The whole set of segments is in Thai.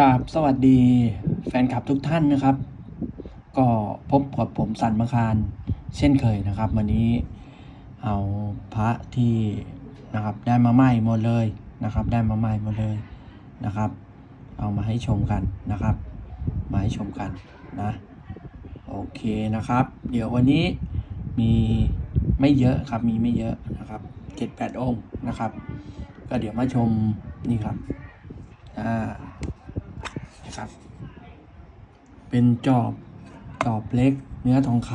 กราบสวัสดีแฟนคลับทุกท่านนะครับ ก็พบกับผมสันมคาร เช่นเคยนะครับ วันนี้เอาพระที่นะครับได้มาใหม่หมดเลยนะครับ ได้มาใหม่หมดเลยนะครับ เอามาให้ชมกันนะครับ มาให้ชมกันนะโอเคนะครับ เดี๋ยววันนี้มีไม่เยอะครับมีไม่เยอะนะครับเจ็ดแปดองค์นะครับ ก็เดี๋ยวมาชมนี่ครับอ่า นะครับ เป็นจอบจอบเล็กเนื้อทองค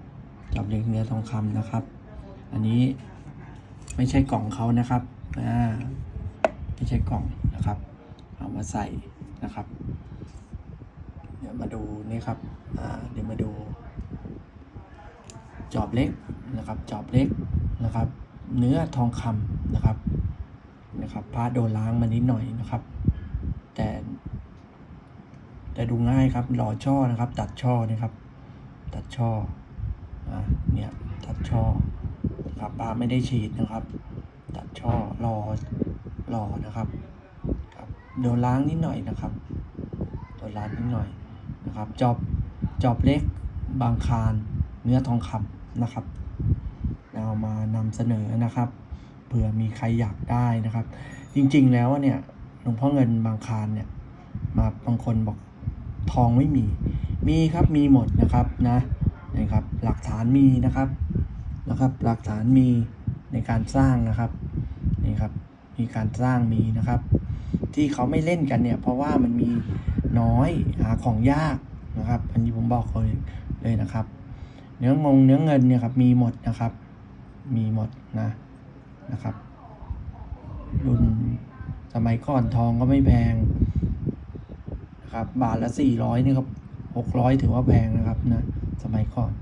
ำจอบเล็กเนื้อทองคำนะครับ อันนี้ไม่ใช่กล่องเขานะครับอ่าไม่ใช่กล่องนะครับ เอามาใส่นะครับ เดี๋ยวมาดูนี่ครับอ่าเดี๋ยวมาดู จอบเล็กนะครับ จอบเล็กนะครับ เนื้อทองคำนะครับนะครับพาโดนล้างมานิดหน่อยนะครับ แต่ แต่ดูง่ายครับหล่อช่อนะครับ ตัดช่อนะครับ ตัดช่ออ่าเนี่ยตัดช่อครับปลาไม่ได้ฉีดนะครับ ตัดช่อรอรอนะครับครับโดนล้างนิดหน่อยนะครับโดนล้างนิดหน่อยนะครับ จอบจอบเล็กบางคารเนื้อทองคำนะครับเอามานำเสนอนะครับเผื่อมีใครอยากได้นะครับ จริงๆแล้วเนี่ยหลวงพ่อเงินบางคารเนี่ยมาบางคนบอก ทองไม่มี มีครับมีหมดนะครับนะนะครับ หลักฐานมีนะครับนะครับ หลักฐานมีในการสร้างนะครับนี่ครับ มีการสร้างมีนะครับ ที่เขาไม่เล่นกันเนี่ย เพราะว่ามันมีน้อยหาของยากนะครับ อันนี้ผมบอกเลยเลยนะครับ เนื้องงเนื้อเงินเนี่ยครับมีหมดนะครับ มีหมดนะนะครับ รุ่นสมัยก่อนทองก็ไม่แพง นะครับ บาทละสี่ร้อยนี่ครับหกร้อยถือว่าแพงนะครับนะสมัยก่อน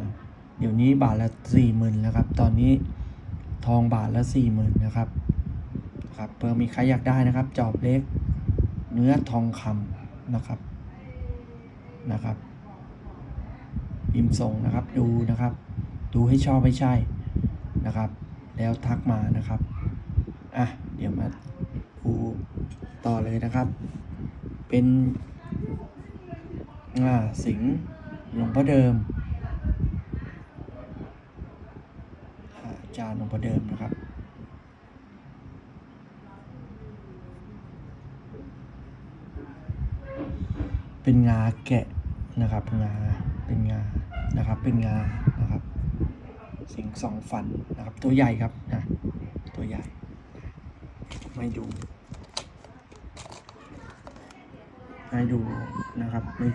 นะเดี๋ยวนี้บาทละสี่หมื่นแล้วครับ ตอนนี้ทองบาทละสี่หมื่นนะครับครับเผื่อมีใครอยากได้นะครับ จอบเล็ก เนื้อทองคำนะครับนะครับพิมพ์ส่งนะครับดูนะครับ ดูให้ชอบไม่ใช่นะครับ แล้วทักมานะครับอะเดี๋ยวมาดูต่อเลยนะครับ เป็นสิงห์หลวงพ่อเดิมอาจานหลวงพ่อเดิมนะครับเป็นงาแกะนะครับ งา เป็นงา นะครับ เป็นงา นะครับ สิงสองฟันนะครับ ตัวใหญ่ครับนะ ตัวใหญ่ ไม่ดู ให้ดูนะครับไม่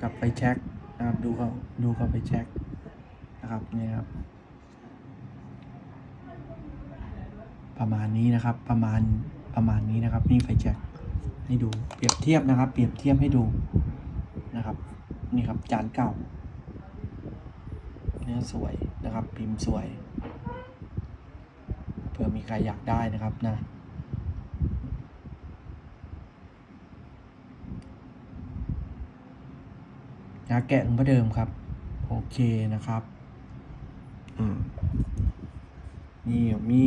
กลับไปแช็คนะครับดูเขาดูเขาไปแช็คนะครับเนี่ยครับ ประมาณนี้นะครับประมาณประมาณนี้นะครับ นี่ไฟแช็คให้ดูเปรียบเทียบนะครับ เปรียบเทียบให้ดูนะครับ นี่ครับจานเก่าเนื้อสวยนะครับ พิมพ์สวยเผื่อมีใครอยากได้นะครับนะ ยาแกะเหมือนเดิมครับ โอเคนะครับอืมนี่มี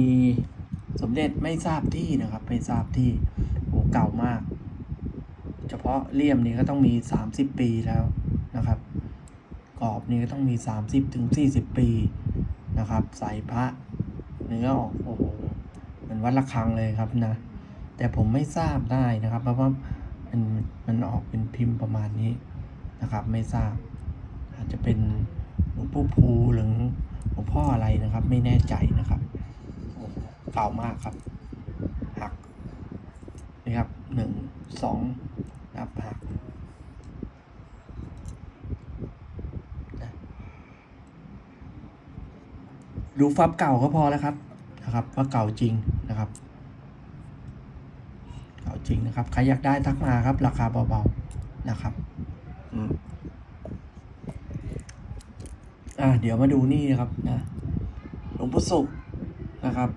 สมเด็จไม่ทราบที่นะครับ ไม่ทราบที่โอ้เก่ามาก เฉพาะเลี่ยมนี้ก็ต้องมีสามสิบปีแล้วนะครับ กรอบนี้ก็ต้องมีสามสิบถึงสี่สิบปีนะครับ ใส่พระเนื้อออกโอ้โหเหมือนวัดระฆังเลยครับนะ แต่ผมไม่ทราบได้นะครับ เพราะว่ามันมันออกเป็นพิมพ์ประมาณนี้ นะครับ ไม่ทราบ อาจจะเป็นหลวงปู่ภูหรือหลวงพ่ออะไรนะครับ ไม่แน่ใจนะครับเก่ามากครับ หักนี่ครับหนึ่งสองนะครับหักดูฟับเก่าก็พอแล้วครับนะครับ ว่าเก่าจริงนะครับเก่าจริงนะครับใครอยากได้ทักมาครับ ราคาเบาๆนะครับ อืมอะเดี๋ยวมาดูนี่นะครับนะหลวงปู่สุขนะครับ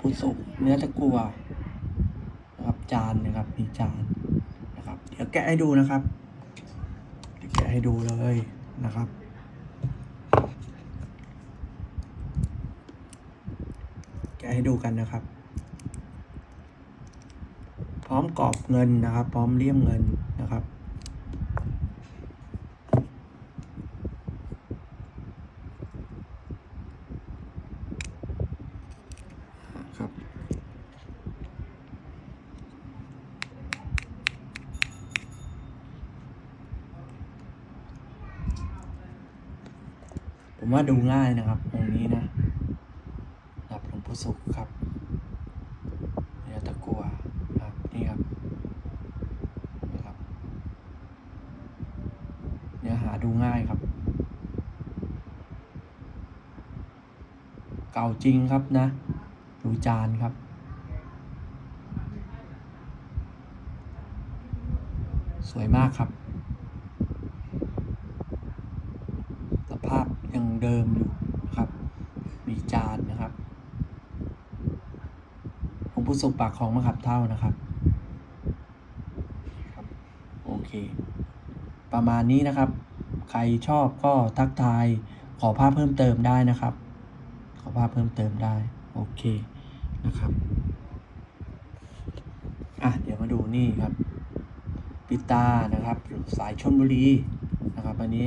ปู่สุขเนื้อตะกัวนะครับ จานนะครับมีจานนะครับ เดี๋ยวแกะให้ดูนะครับเดี๋ยวแกะให้ดูเลยนะครับแกะให้ดูกันนะครับ พร้อมกรอบเงินนะครับ พร้อมเลี่ยมเงินนะครับ ผม ว่าดูง่ายนะครับองนี้นะนะครับหลวงปู่สุขครับเนื้อตะกัวนะครับนี่ครับนะครับ เนื้อหาดูง่ายครับ เก่าจริงครับนะ ดูจานครับสวยมากครับ สภาพยัง เดิมอยู่นะครับ มีจานนะครับผมผู้สุกปากของมะขับเท่านะครับโอเค ประมาณนี้นะครับ ใครชอบก็ทักทายขอภาพเพิ่มเติมได้นะครับ ขอภาพเพิ่มเติมได้โอเคนะครับอะเดี๋ยวมาดูนี่ครับปิตานะครับ สายชนบุรีนะครับอันนี้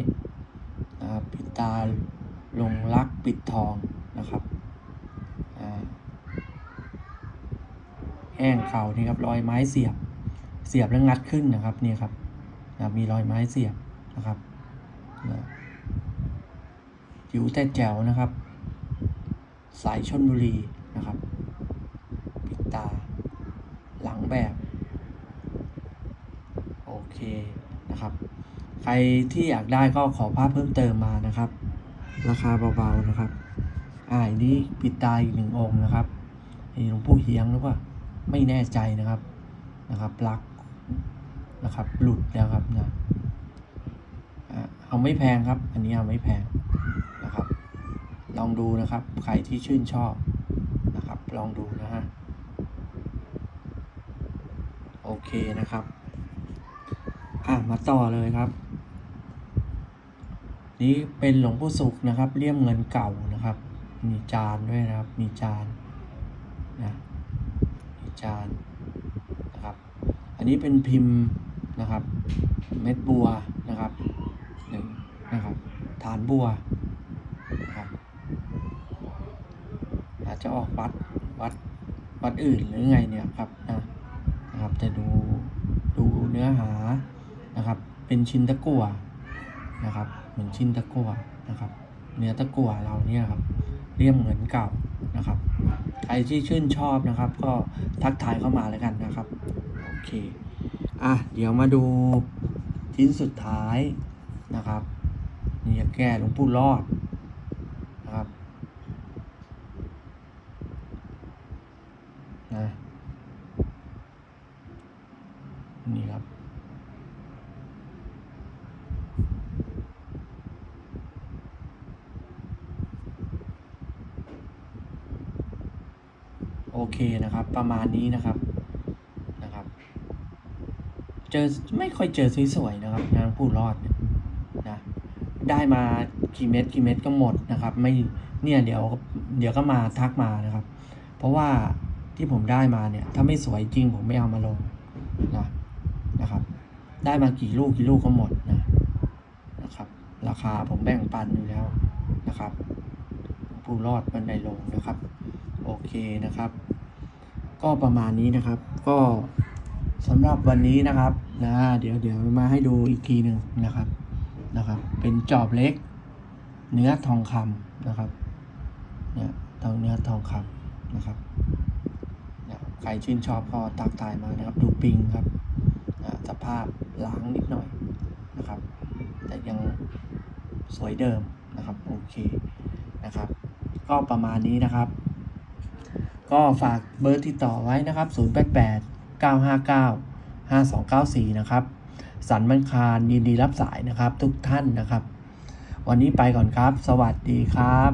นะครับปิตา ลงรักปิดทองนะครับแห้งเข่านี่ครับรอยไม้เสียบ เสียบแล้วงัดขึ้นนะครับนี่ครับนะมีรอยไม้เสียบนะครับนะจิ๋วแต่แจ๋วนะครับ สายชนบุรีนะครับ ปิดตา หลังแบบ โอเคนะครับ ใครที่อยากได้ก็ขอภาพเพิ่มเติมมานะครับ ราคาเบาๆนะครับ อ่าอันนี้ปิดตาอีกหนึ่งองค์นะครับนี่หลวงปู่เฮียงหรือว่าไม่แน่ใจนะครับนะครับปลักนะครับ หลุดแล้วครับนะอ่าเอาไม่แพงครับ อันนี้เอาไม่แพงนะครับ ลองดูนะครับ ใครที่ชื่นชอบนะครับ ลองดูนะฮะโอเคนะครับ อะมาต่อเลยครับ นี่เป็นหลวงปู่สุขนะครับเลี่ยมเงินเก่านะครับ มีจานด้วยนะครับ มีจานนะมีจานนะครับ อันนี้เป็นพิมพ์นะครับ เม็ดบัวนะครับหนึ่งนะครับฐานบัวนะครับอาจจะออกวัดวัดวัดอื่นหรือไงเนี่ยครับนะนะครับจะดูดูเนื้อหานะครับ เป็นชิ้นตะกั่วนะครับ เหมือนชิ้นตะกั่วนะครับ เนื้อตะกั่วเราเนี่ยครับเรียมเหมือนเก่านะครับใครที่ชื่นชอบนะครับ ก็ทักทายเข้ามาแล้วกันนะครับโอเคอะเดี๋ยวมาดูชิ้นสุดท้ายนะครับนี่แก่หลวงปู่รอดนะครับนะนี่ครับ โอเคนะครับ ประมาณนี้นะครับนะครับ เจอไม่ค่อยเจอสวยๆนะครับ งานผู้รอดเนี่ยนะได้มากี่เม็ดกี่เม็ดก็หมดนะครับ ไม่เนี่ยเดี๋ยวเดี๋ยวก็มาทักมานะครับ เพราะว่าที่ผมได้มาเนี่ย ถ้าไม่สวยจริงผมไม่เอามาลงนะนะครับ ได้มากี่ลูกกี่ลูกก็หมดนะนะครับ ราคาผมแบ่งปันอยู่แล้วนะครับ ผู้รอดบันไดลงนะครับ โอเคนะครับ ก็ประมาณนี้นะครับ ก็สำหรับวันนี้นะครับนะเดี๋ยวเดี๋ยวมาให้ดูอีกทีหนึ่งนะครับนะครับ เป็นจอบเล็ก เนื้อทองคำนะครับเนี่ยทองเนื้อทองคำนะครับเนี่ยใครชื่นชอบก็ตักทายมานะครับ ดูปิงครับอ่าสภาพล้างนิดหน่อยนะครับ แต่ยังสวยเดิมนะครับโอเคนะครับ ก็ประมาณนี้นะครับ ก็ฝากเบอร์ติดต่อไว้นะครับ 088 959 5294 นะครับ สันบันคารยินดีรับสายนะครับทุกท่านนะครับ วันนี้ไปก่อนครับ สวัสดีครับ